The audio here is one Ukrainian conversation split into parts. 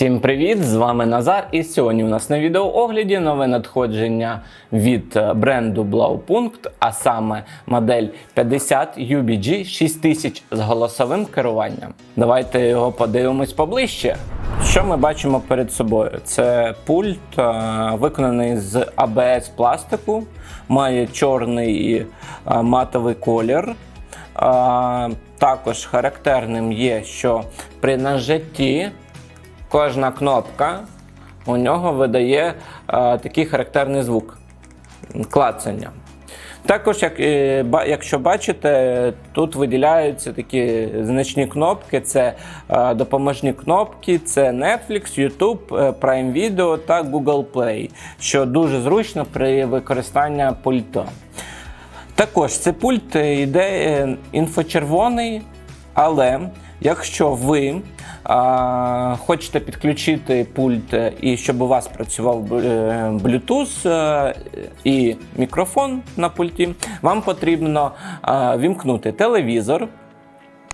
Всім привіт! З вами Назар. І сьогодні у нас на відеоогляді нове надходження від е, бренду Blaupunkt, а саме модель 50 UBG 6000 з голосовим керуванням. Давайте його подивимось поближче. Що ми бачимо перед собою? Це пульт, е, виконаний з ABS пластику, має чорний е, матовий колір. Також характерним є, що при нажатті кожна кнопка у нього видає а, такий характерний звук клацання. Також, як, е, якщо бачите, тут виділяються такі значні кнопки: це е, допоможні кнопки, це Netflix, YouTube, е, Prime Video та Google Play, що дуже зручно при використанні пульта. Також цей пульт е, йде е, інфочервоний, але якщо ви хочете підключити пульт е, і щоб у вас працював е, Bluetooth е, і мікрофон на пульті, вам потрібно вімкнути телевізор.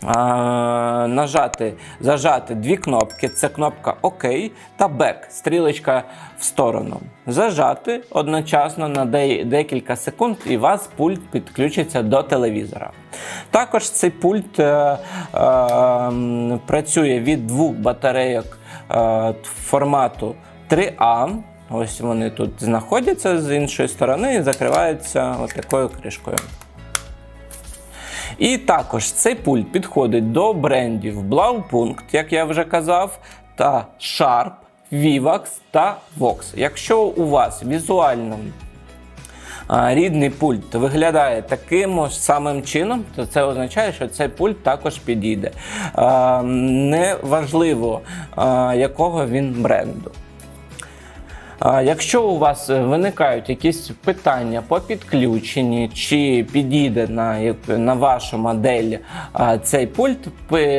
Нажати, зажати дві кнопки: це кнопка ОК та Back, стрілочка в сторону. Зажати одночасно на декілька секунд, і вас пульт підключиться до телевізора. Також цей пульт е, е, працює від двох батарейок е, формату 3А. Ось вони тут знаходяться з іншої сторони і закриваються такою кришкою. І також цей пульт підходить до брендів Blaupunkt, як я вже казав, та Sharp, Vivax та Vox. Якщо у вас візуально рідний пульт виглядає таким ж самим чином, то це означає, що цей пульт також підійде. Неважливо, якого він бренду. Якщо у вас е, виникають якісь питання по підключенні, чи підійде на, на вашу модель цей пульт,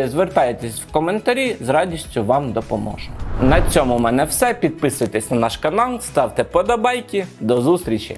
звертайтесь в коментарі, з радістю вам допоможу. На цьому в мене все. Підписуйтесь на наш канал, ставте подобайки. До зустрічі!